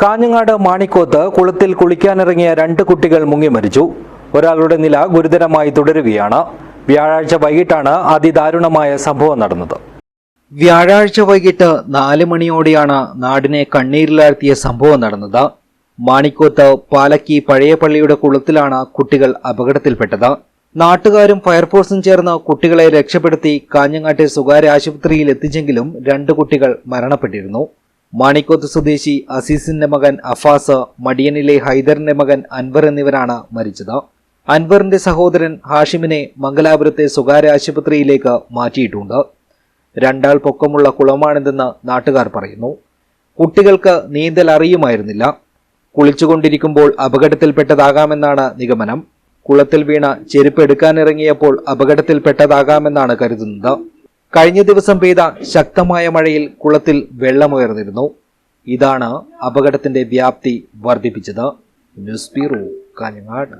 കാഞ്ഞങ്ങാട് മാണിക്കോത്ത് കുളത്തിൽ കുളിക്കാനിറങ്ങിയ രണ്ട് കുട്ടികൾ മുങ്ങി മരിച്ചു. ഒരാളുടെ നില ഗുരുതരമായി തുടരുകയാണ്. വ്യാഴാഴ്ച വൈകിട്ടാണ് അതിദാരുണമായ സംഭവം നടന്നത്. വ്യാഴാഴ്ച വൈകിട്ട് നാല് മണിയോടെയാണ് നാടിനെ കണ്ണീരിലാഴ്ത്തിയ സംഭവം നടന്നത്. മാണിക്കോത്ത് പാലക്കി പഴയ പള്ളിയുടെ കുളത്തിലാണ് കുട്ടികൾ അപകടത്തിൽപ്പെട്ടത്. നാട്ടുകാരും ഫയർഫോഴ്സും ചേർന്ന് കുട്ടികളെ രക്ഷപ്പെടുത്തി കാഞ്ഞങ്ങാട്ടെ സ്വകാര്യ ആശുപത്രിയിൽ എത്തിച്ചെങ്കിലും രണ്ട് കുട്ടികൾ മരണപ്പെട്ടിരുന്നു. മാണിക്കോത്ത് സ്വദേശി അസീസിന്റെ മകൻ അഫാസ് മടിയനിലെ ഹൈദറിന്റെ മകൻ അൻവർ എന്നിവരാണ് മരിച്ചത്. അൻവറിന്റെ സഹോദരൻ ഹാഷിമിനെ മംഗലാപുരത്തെ സ്വകാര്യ ആശുപത്രിയിലേക്ക് മാറ്റിയിട്ടുണ്ട്. രണ്ടാൾ പൊക്കമുള്ള കുളമാണിതെന്ന് നാട്ടുകാർ പറയുന്നു. കുട്ടികൾക്ക് നീന്തൽ അറിയുമായിരുന്നില്ല. കുളിച്ചുകൊണ്ടിരിക്കുമ്പോൾ അപകടത്തിൽപ്പെട്ടതാകാമെന്നാണ് നിഗമനം. കുളത്തിൽ വീണ ചെരുപ്പ് എടുക്കാനിറങ്ങിയപ്പോൾ അപകടത്തിൽപ്പെട്ടതാകാമെന്നാണ് കരുതുന്നത്. കഴിഞ്ഞ ദിവസം പെയ്ത ശക്തമായ മഴയിൽ കുളത്തിൽ വെള്ളമുയർന്നിരുന്നു. ഇതാണ് അപകടത്തിന്റെ വ്യാപ്തി വർദ്ധിപ്പിച്ചത്. News bureau Kanhangad.